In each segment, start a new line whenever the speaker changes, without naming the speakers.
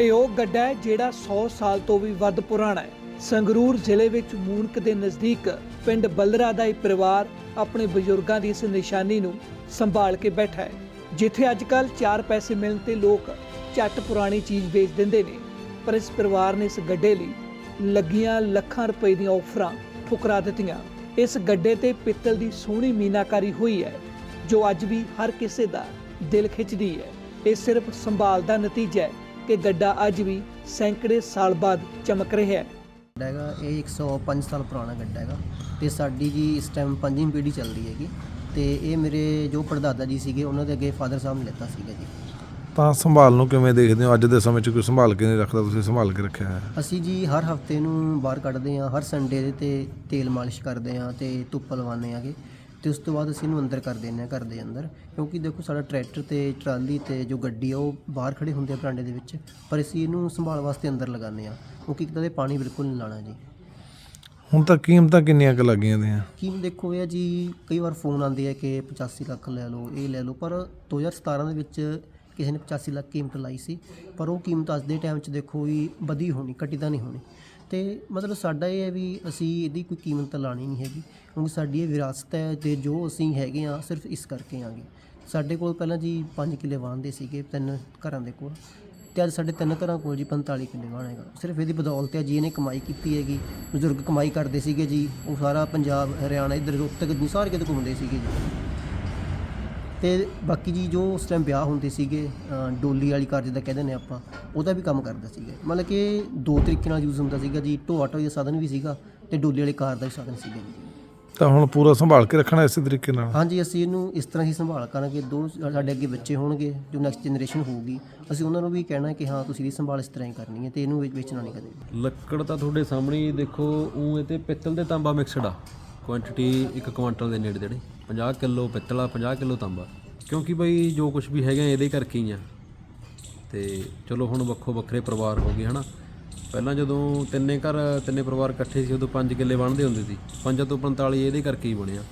ਇਹ ਉਹ ਗੱਡਾ ਹੈ ਜਿਹੜਾ 100 ਸਾਲ ਤੋਂ ਵੀ ਵੱਧ ਪੁਰਾਣਾ ਹੈ। ਸੰਗਰੂਰ ਜ਼ਿਲ੍ਹੇ ਵਿੱਚ ਮੂਨਕ ਦੇ ਨਜ਼ਦੀਕ ਪਿੰਡ ਬੱਲਰਾ ਦਾ ਇਹ ਪਰਿਵਾਰ ਆਪਣੇ ਬਜ਼ੁਰਗਾਂ ਦੀ ਇਸ ਨਿਸ਼ਾਨੀ ਨੂੰ ਸੰਭਾਲ ਕੇ ਬੈਠਾ ਹੈ। ਜਿੱਥੇ ਅੱਜ ਕੱਲ 4 ਪੈਸੇ ਮਿਲਣ ਤੇ ਲੋਕ ਝੱਟ ਪੁਰਾਣੀ ਚੀਜ਼ ਵੇਚ ਦਿੰਦੇ ਨੇ। ਪਰ ਇਸ ਪਰਿਵਾਰ ਨੇ ਇਸ ਗੱਡੇ ਲਈ ਲੱਗੀਆਂ ਲੱਖਾਂ ਰੁਪਏ ਦੀਆਂ ਆਫਰਾਂ ਠੁਕਰਾ ਦਿੱਤੀਆਂ। ਇਸ ਗੱਡੇ ਤੇ ਪਿੱਤਲ ਦੀ ਸੋਹਣੀ ਮੀਨਾਕਾਰੀ ਹੋਈ ਹੈ, ਜੋ ਅੱਜ ਵੀ ਹਰ ਕਿਸੇ ਦਾ ਦਿਲ ਖਿੱਚਦੀ ਹੈ। ਇਹ ਸਿਰਫ ਸੰਭਾਲ ਦਾ ਨਤੀਜਾ ਹੈ। ਕਿ ਗੱਡਾ ਅੱਜ ਵੀ ਸੈਂਕੜੇ ਸਾਲ ਬਾਅਦ ਚਮਕ ਰਿਹਾ ਹੈ।
ਗੱਡਾ ਹੈਗਾ ਇਹ 105 ਸਾਲ ਪੁਰਾਣਾ ਗੱਡਾ ਹੈਗਾ ਤੇ ਸਾਡੀ ਜੀ ਇਸ ਟਾਈਮ ਪੰਜਵੀਂ ਪੀੜ੍ਹੀ ਚੱਲਦੀ ਹੈਗੀ ਤੇ ਇਹ ਮੇਰੇ ਜੋ ਪੜਦਾਦਾ ਜੀ ਸੀਗੇ ਉਹਨਾਂ ਦੇ ਅੱਗੇ ਫਾਦਰ ਸਾਹਿਬ ਨੇ ਲਿੱਤਾ ਸੀਗਾ ਜੀ।
ਤਾਂ ਸੰਭਾਲ ਨੂੰ ਕਿਵੇਂ ਦੇਖਦੇ ਹੋ? ਅੱਜ ਦੇ ਸਮੇਂ 'ਚ ਕੋਈ ਸੰਭਾਲ ਕੇ ਨਹੀਂ ਰੱਖਦਾ ਤੁਸੀਂ ਸੰਭਾਲ ਕੇ ਰੱਖਿਆ ਹੈ?
ਅਸੀਂ ਜੀ ਹਰ ਹਫ਼ਤੇ ਨੂੰ ਬਾਹਰ ਕੱਢਦੇ ਹਾਂ ਹਰ ਸੰਡੇ ਦੇ ਤੇ ਤੇਲ ਮਾਲਿਸ਼ ਕਰਦੇ ਹਾਂ ਤੇ ਧੁੱਪ ਲਵਾਉਂਦੇ ਆਗੇ ਤੇ ਉਸ ਤੋਂ ਬਾਅਦ ਅਸੀਂ ਇਹਨੂੰ ਅੰਦਰ ਕਰ ਦਿੰਦੇ ਹਾਂ ਘਰ ਦੇ ਅੰਦਰ ਕਿਉਂਕਿ ਦੇਖੋ ਸਾਡਾ ਟਰੈਕਟਰ ਤੇ ਟਰਾਲੀ ਤੇ ਜੋ ਗੱਡੀ ਆ ਉਹ ਬਾਹਰ ਖੜੇ ਹੁੰਦੇ ਆ ਬਰਾਂਡੇ ਦੇ ਵਿੱਚ ਪਰ ਅਸੀਂ ਇਹਨੂੰ ਸੰਭਾਲ ਵਾਸਤੇ ਅੰਦਰ ਲਗਾਉਂਦੇ ਹਾਂ ਕਿਉਂਕਿ ਕਿਤੇ ਪਾਣੀ ਬਿਲਕੁਲ ਨਹੀਂ ਲਾਣਾ ਜੀ।
ਹੁਣ ਤਾਂ ਕੀਮਤਾਂ ਕਿੰਨੀਆਂ ਕੁ ਲੱਗੀਆਂ ਦੀਆਂ
ਕੀਮ ਦੇਖੋ ਇਹ ਆ ਜੀ ਕਈ ਵਾਰ ਫੋਨ ਆਉਂਦੇ ਆ ਕਿ 85 ਲੱਖ ਲੈ ਲਓ ਇਹ ਲੈ ਲਓ ਪਰ 2017 ਦੇ ਵਿੱਚ ਕਿਸੇ ਨੇ 85 ਲੱਖ ਕੀਮਤ ਲਾਈ ਸੀ ਪਰ ਉਹ ਕੀਮਤ ਅੱਜ ਦੇ ਟਾਈਮ 'ਚ ਦੇਖੋ ਵੀ ਵਧੀ ਹੋਣੀ ਘਟੀ ਤਾਂ ਨਹੀਂ ਹੋਣੀ। ਤੇ ਮਤਲਬ ਸਾਡਾ ਇਹ ਹੈ ਵੀ ਅਸੀਂ ਇਹਦੀ ਕੋਈ ਕੀਮਤ ਤਾਂ ਲਾਣੀ ਨਹੀਂ ਹੈਗੀ, ਕਿਉਂਕਿ ਸਾਡੀ ਇਹ ਵਿਰਾਸਤ ਹੈ ਤੇ ਜੋ ਅਸੀਂ ਹੈਗੇ ਆ ਸਿਰਫ ਇਸ ਕਰਕੇ ਆਗੇ। ਸਾਡੇ ਕੋਲ ਪਹਿਲਾਂ ਜੀ 5 ਕਿੱਲੇ ਵਾਹੁੰਦੇ ਸੀਗੇ, ਤਿੰਨ ਘਰਾਂ ਦੇ ਕੋਲ। ਤੇ ਅੱਜ ਸਾਡੇ ਤਿੰਨ ਘਰਾਂ ਕੋਲ ਜੀ 45 ਕਿੱਲੇ ਵਾਹੁਣ ਹੈਗਾ। ਸਿਰਫ ਇਹਦੀ ਬਦੌਲਤ ਹੈ ਜੀ, ਇਹਨੇ ਕਮਾਈ ਕੀਤੀ ਹੈਗੀ। ਬਜ਼ੁਰਗ ਕਮਾਈ ਕਰਦੇ ਸੀਗੇ ਜੀ, ਉਹ ਸਾਰਾ ਪੰਜਾਬ, ਹਰਿਆਣਾ, ਇੱਧਰ ਰੋਹਤਕ ਜੀ ਸਾਰੇ ਕਿਤੇ ਘੁੰਮਦੇ ਸੀਗੇ ਜੀ। ਤੇ ਬਾਕੀ ਜੀ ਜੋ ਉਸ ਟਾਈਮ ਵਿਆਹ ਹੁੰਦੇ ਸੀਗੇ ਡੋਲੀ ਵਾਲੀ ਕਾਰ ਜਿੱਦਾਂ ਕਹਿੰਦੇ ਨੇ ਆਪਾਂ ਉਹਦਾ ਵੀ ਕੰਮ ਕਰਦਾ ਸੀਗਾ। ਮਤਲਬ ਕਿ ਦੋ ਤਰੀਕੇ ਨਾਲ ਯੂਜ਼ ਹੁੰਦਾ ਸੀਗਾ ਜੀ ਢੋਆ ਢੋਈ ਦਾ ਸਾਧਨ ਵੀ ਸੀਗਾ ਤੇ ਡੋਲੀ ਵਾਲੀ ਕਾਰ ਦਾ ਵੀ ਸਾਧਨ ਸੀਗਾ ਜੀ।
ਤਾਂ ਹੁਣ ਪੂਰਾ ਸੰਭਾਲ ਕੇ ਰੱਖਣਾ ਇਸੇ ਤਰੀਕੇ ਨਾਲ?
ਹਾਂਜੀ ਅਸੀਂ ਇਹਨੂੰ ਇਸ ਤਰ੍ਹਾਂ ਹੀ ਸੰਭਾਲ ਕਰਾਂਗੇ ਦੋ ਸਾਡੇ ਅੱਗੇ ਬੱਚੇ ਹੋਣਗੇ ਜੋ ਨੈਕਸਟ ਜਨਰੇਸ਼ਨ ਹੋਊਗੀ ਅਸੀਂ ਉਹਨਾਂ ਨੂੰ ਵੀ ਕਹਿਣਾ ਕਿ ਹਾਂ ਤੁਸੀਂ ਇਹਦੀ ਸੰਭਾਲ ਇਸ ਤਰ੍ਹਾਂ ਹੀ ਕਰਨੀ ਹੈ ਤੇ ਇਹਨੂੰ ਵੇਚ- ਵੇਚਣਾ ਨਹੀਂ ਕਦੇ।
ਲੱਕੜ ਤਾਂ ਤੁਹਾਡੇ ਸਾਹਮਣੇ ਦੇਖੋ ਉਹ ਇਹ ਤੇ ਪਿੱਤਲ ਤੇ ਤਾਂਬਾ ਮਿਕਸਡ ਆ। ਕੁਆਂਟੀਟੀ ਇੱਕ ਕੁਆਂਟਲ ਦੇ ਨੇੜੇ ਤੇੜੇ। 50 ਕਿਲੋ ਪਿੱਤਲ ਆ 50 ਕਿਲੋ ਤਾਂਬਾ। ਕਿਉਂਕਿ ਬਈ ਜੋ ਕੁਝ ਵੀ ਹੈਗਾ ਇਹਦੇ ਕਰਕੇ ਹੀ ਆ। ਤੇ ਚਲੋ ਹੁਣ ਵੱਖੋ ਵੱਖਰੇ ਪਰਿਵਾਰ ਹੋ ਗਏ ਹਨਾ। ਪਹਿਲਾਂ ਜਦੋਂ ਤਿੰਨੇ ਘਰ ਤਿੰਨੇ ਪਰਿਵਾਰ ਇਕੱਠੇ ਸੀ ਉਦੋਂ 5 ਕਿੱਲੇ ਬਣਦੇ ਹੁੰਦੇ ਸੀ। 5 ਤੋਂ 45 ਇਹਦੇ ਕਰਕੇ ਹੀ ਬਣਿਆ।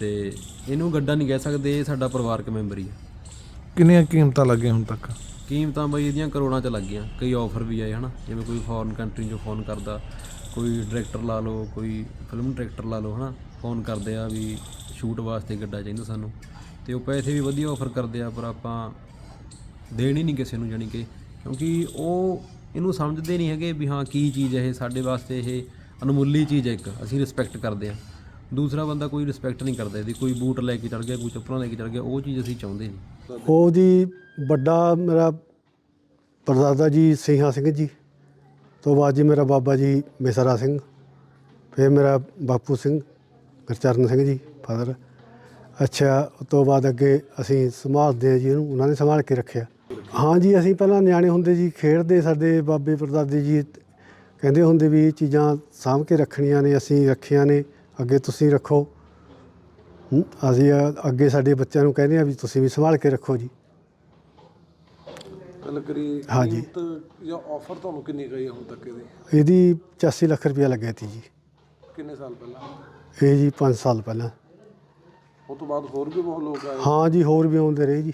ਤੇ ਇਹਨੂੰ ਗੱਡਾ ਨਹੀਂ ਕਹਿ ਸਕਦੇ ਇਹ ਸਾਡਾ ਪਰਿਵਾਰਕ ਮੈਂਬਰ ਹੀ ਆ।
ਕਿੰਨੀਆਂ ਕੀਮਤਾਂ ਲੱਗੀਆਂ ਹੁਣ ਤੱਕ?
ਕੀਮਤਾਂ ਬਈ ਇਹਦੀਆਂ ਕਰੋੜਾਂ ਚ ਲੱਗ ਗਈਆਂ ਕਈ ਆਫਰ ਵੀ ਆਏ ਹਨਾ। ਜਿਵੇਂ ਕੋਈ ਫੋਰਨ ਕੰਟਰੀ ਚੋਂ ਫੋਨ ਕਰਦਾ ਕੋਈ ਡਾਇਰੈਕਟਰ ਲਾ ਲਓ ਕੋਈ ਫਿਲਮ ਡਾਇਰੈਕਟਰ ਲਾ ਲਓ ਹਨਾ। ਫੋਨ ਕਰਦੇ ਆ ਵੀ ਸ਼ੂਟ ਵਾਸਤੇ ਗੱਡਾ ਚਾਹੀਦਾ ਸਾਨੂੰ। ਤੇ ਉਹ ਪੈਸੇ ਵੀ ਵਧੀਆ ਆਫਰ ਕਰਦੇ ਆ, ਪਰ ਆਪਾਂ ਦੇਣ ਹੀ ਨਹੀਂ ਕਿਸੇ ਨੂੰ, ਜਾਣੀ ਕਿ ਕਿਉਂਕਿ ਉਹ ਇਹਨੂੰ ਸਮਝਦੇ ਨਹੀਂ ਹੈਗੇ ਵੀ ਹਾਂ ਕੀ ਚੀਜ਼ ਹੈ ਇਹ, ਸਾਡੇ ਵਾਸਤੇ ਇਹ ਅਨਮੁੱਲੀ ਚੀਜ਼ ਹੈ ਇੱਕ, ਅਸੀਂ ਰਿਸਪੈਕਟ ਕਰਦੇ ਆ। ਦੂਸਰਾ ਬੰਦਾ ਕੋਈ ਰਿਸਪੈਕਟ ਨਹੀਂ ਕਰਦਾ ਇਹਦੀ, ਕੋਈ ਬੂਟ ਲੈ ਕੇ ਚੜ ਗਿਆ, ਕੋਈ ਚੱਪਲਾਂ ਲੈ ਕੇ ਚੜ ਗਿਆ, ਉਹ ਚੀਜ਼ ਅਸੀਂ ਚਾਹੁੰਦੇ ਨਹੀਂ।
ਉਹ ਜੀ, ਵੱਡਾ ਮੇਰਾ ਪਰਦਾਦਾ ਜੀ ਸਿੰਘਾ ਸਿੰਘ ਜੀ, ਤੋਂ ਬਾਅਦ ਜੀ ਮੇਰਾ ਬਾਬਾ ਜੀ ਮਿਸਰਾ ਸਿੰਘ, ਫਿਰ ਮੇਰਾ ਬਾਪੂ ਸਿੰਘ। ਗੁਰਚਰਨ ਸਿੰਘ ਜੀ ਫਾਦਰ ਅੱਛਾ ਉਸ ਤੋਂ ਬਾਅਦ ਅੱਗੇ ਅਸੀਂ ਸੰਭਾਲਦੇ ਹਾਂ ਜੀ ਇਹਨੂੰ ਉਹਨਾਂ ਨੇ ਸੰਭਾਲ ਕੇ ਰੱਖਿਆ। ਹਾਂ ਜੀ ਅਸੀਂ ਪਹਿਲਾਂ ਨਿਆਣੇ ਹੁੰਦੇ ਜੀ ਖੇਡਦੇ ਸਾਡੇ ਬਾਬੇ ਪਰਦਾਦੇ ਜੀ ਕਹਿੰਦੇ ਹੁੰਦੇ ਵੀ ਇਹ ਚੀਜ਼ਾਂ ਸਾਂਭ ਕੇ ਰੱਖਣੀਆਂ ਨੇ ਅਸੀਂ ਰੱਖੀਆਂ ਨੇ ਅੱਗੇ ਤੁਸੀਂ ਰੱਖੋ। ਅਸੀਂ ਅ- ਅੱਗੇ ਸਾਡੇ ਬੱਚਿਆਂ ਨੂੰ ਕਹਿੰਦੇ ਆ ਵੀ ਤੁਸੀਂ ਵੀ ਸੰਭਾਲ ਕੇ ਰੱਖੋ ਜੀ।
ਗੱਲ ਕਰੀ
ਹਾਂਜੀ।
ਕੀਮਤ ਜਾਂ ਆਫਰ ਤੁਹਾਨੂੰ ਕਿੰਨੀ ਗਈ ਹੁਣ ਤੱਕ ਇਹਦੀ?
ਇਹਦੀ 85 ਲੱਖ ਰੁਪਇਆ ਲੱਗਿਆ ਸੀ ਜੀ।
ਕਿੰਨੇ ਸਾਲ ਪਹਿਲਾਂ?
ਇਹ ਜੀ 5 ਸਾਲ ਪਹਿਲਾਂ।
ਉਹ ਤੋਂ ਬਾਅਦ ਹੋਰ ਵੀ ਬਹੁਤ ਲੋਕ ਆਏ।
ਹਾਂ ਜੀ ਹੋਰ ਵੀ ਆਉਂਦੇ ਰਹੇ ਜੀ।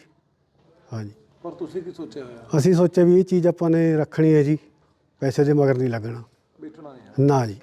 ਹਾਂ ਜੀ।
ਪਰ ਤੁਸੀਂ ਕੀ ਸੋਚਿਆ ਹੋਇਆ?
ਅਸੀਂ ਸੋਚਿਆ ਵੀ ਇਹ ਚੀਜ਼ ਆਪਾਂ ਨੇ ਰੱਖਣੀ ਹੈ ਜੀ ਪੈਸੇ ਦੇ ਮਗਰ ਨਹੀਂ ਲੱਗਣਾ।
ਵੇਚਣਾ ਨਹੀਂ
ਨਾ ਜੀ।